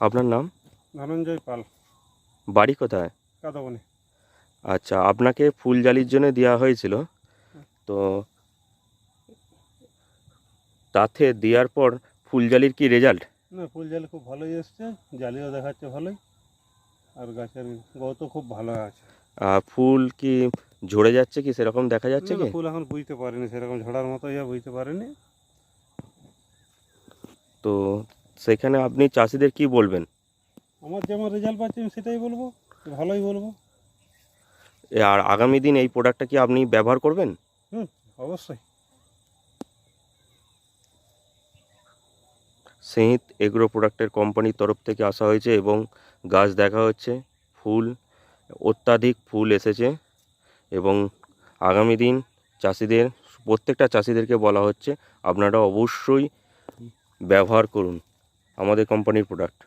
আপনার নাম? ধনঞ্জয় পাল। বাড়ি কোথায়? কাদাবনে। আচ্ছা আপনাকে ফুল জালির জন্য দেওয়া হয়েছিল। তো তাতে দেওয়ার পর ফুল জালির কি রেজাল্ট না ফুল জালি খুব ভালোই এসছে। জালিও দেখাচ্ছে ভালোই। আর গাছের গত খুব ভালো আছে। আর ফুল কি ঝরে যাচ্ছে কি? সেরকম দেখা যাচ্ছে কি? ফুল এখন বুঝতে পারিনি। সেরকম ঝড়ার মতো ইয়ে বুঝতে পারিনি। তো সেখানে আপনি চাষিদের কি বলবেন? আমার যেমন রেজাল্ট পাচ্ছি আমি সেটাই বলব। ভালোই বলব। আর আগামী দিন এই প্রোডাক্টটা কি আপনি ব্যবহার করবেন? হুম অবশ্যই। সেহিত এগ্রো প্রোডাক্টের কোম্পানির তরফ থেকে আসা হয়েছে এবং গাছ দেখা হচ্ছে ফুল অত্যাধিক ফুল এসেছে এবং আগামী দিন চাষিদের প্রত্যেকটা চাষিদেরকে বলা হচ্ছে আপনারা অবশ্যই ব্যবহার করুন। আমাদের কোম্পানির প্রোডাক্ট